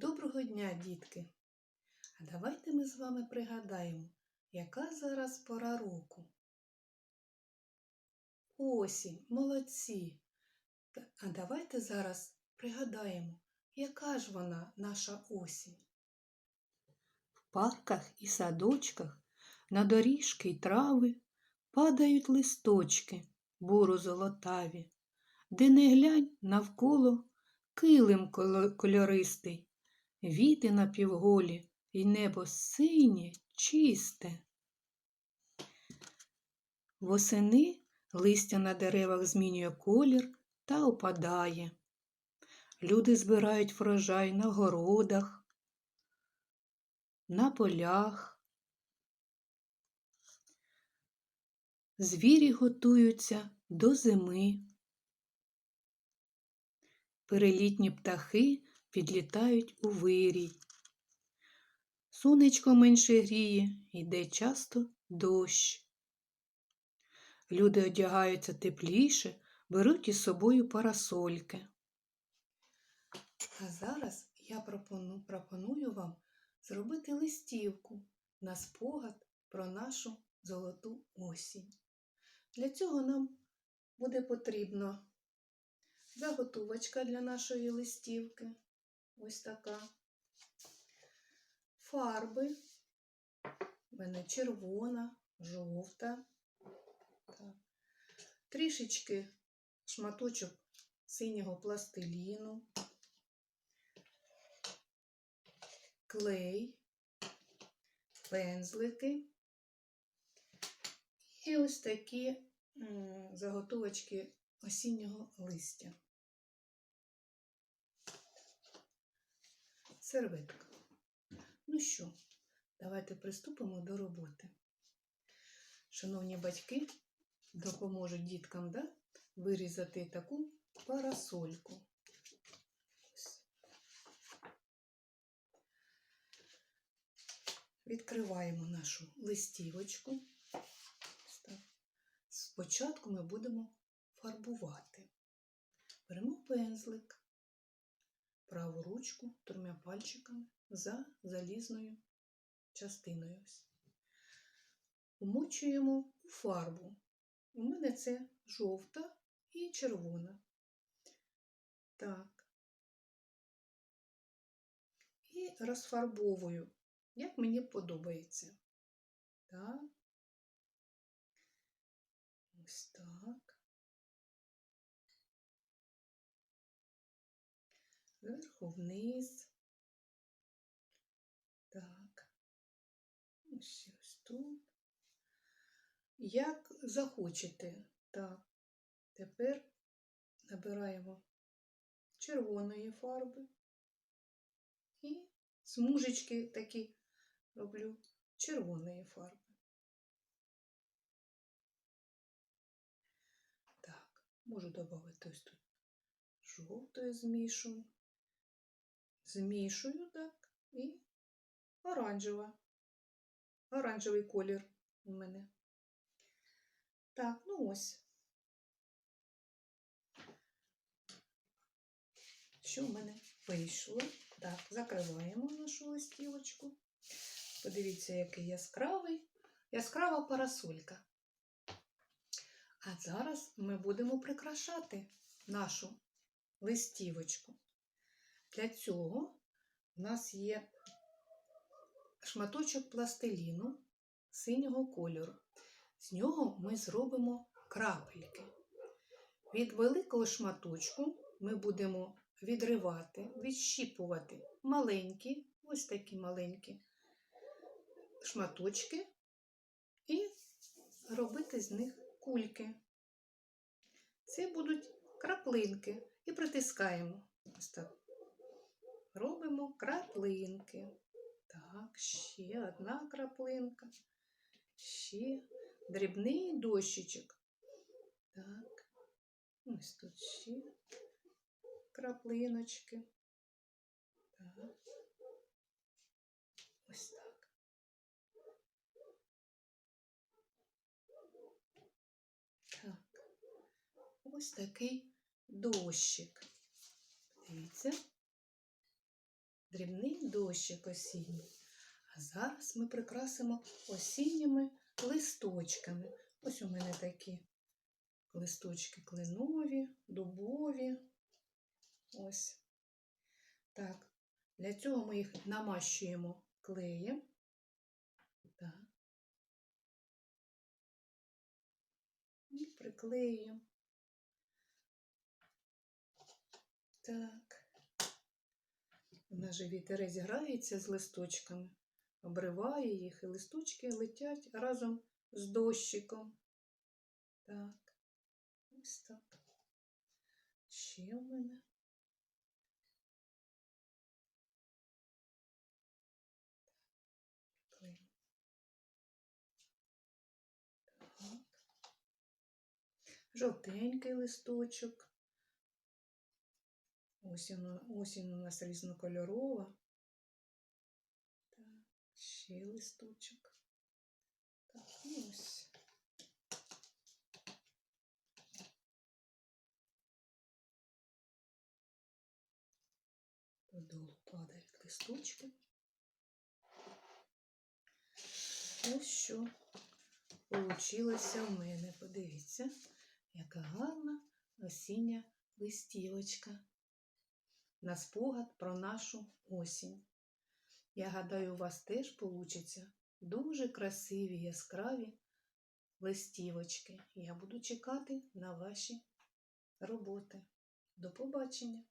Доброго дня, дітки! А давайте ми з вами пригадаємо, яка зараз пора року. Осінь, молодці! А давайте зараз пригадаємо, яка ж вона наша осінь. В парках і садочках на доріжки й трави падають листочки буро золотаві, де не глянь навколо килим кольористий, віти напівголі, і небо синє, чисте. Восени листя на деревах змінює колір та опадає. Люди збирають врожай на городах, на полях. Звірі готуються до зими. Перелітні птахи підлітають у вирій. Сонечко менше гріє, йде часто дощ. Люди одягаються тепліше, беруть із собою парасольки. А зараз я пропону, пропоную вам зробити листівку на спогад про нашу золоту осінь. Для цього нам буде потрібно заготовочка для нашої листівки. Ось така. Фарби. У мене червона, жовта. Так. Трішечки шматочок синього пластиліну, клей, пензлики і ось такі заготовочки осіннього листя. Серветка. Ну що, давайте приступимо до роботи. Шановні батьки допоможуть діткам да, вирізати таку парасольку. Відкриваємо нашу листівочку. Спочатку ми будемо фарбувати. Беремо пензлик, праву ручку трьома пальчиками за залізною частиною. Умочуємо у фарбу. У мене це жовта і червона. Так. І розфарбовую, як мені подобається. Так. Ось так. Зверху вниз. Так. Ось ось тут. Як захочете. Так. Тепер набираємо червоної фарби і смужечки такі роблю червоної фарби. Так, можу додати ось тут жовтою змішую. Змішую так і оранжева. Оранжевий колір у мене. Так, ну ось. Що в мене вийшло? Так, закриваємо нашу листівочку. Подивіться, який яскравий, яскрава парасолька. А зараз ми будемо прикрашати нашу листівочку. Для цього у нас є шматочок пластиліну синього кольору. З нього ми зробимо крапельки. Від великого шматочку ми будемо відривати, відщіпувати маленькі, ось такі маленькі шматочки і робити з них кульки. Це будуть краплинки і притискаємо. Ось так. Робимо краплинки. Так, ще одна краплинка. Ще дрібний дощечок. Так, ось тут ще краплиночки. Так. Ось так. Так. Ось такий дощик. Дивіться. Дрібний дощик осінній. А зараз ми прикрасимо осінніми листочками. Ось у мене такі листочки кленові, дубові. Ось. Так. Для цього ми їх намащуємо клеєм. Так. І приклеюємо. Так. У нас же вітерець грається з листочками, обриває їх, і листочки летять разом з дощиком. Так. Ось так. Ще у мене. Жовтенький листочок. Осінь, осінь у нас різнокольорова. Так, ще листочок. Так, ну ось. Додолу падають листочки. Ось що получилося в мене. Подивіться, яка гарна осіння листівочка на спогад про нашу осінь. Я гадаю, у вас теж получаться дуже красиві яскраві листівочки. Я буду чекати на ваші роботи. До побачення!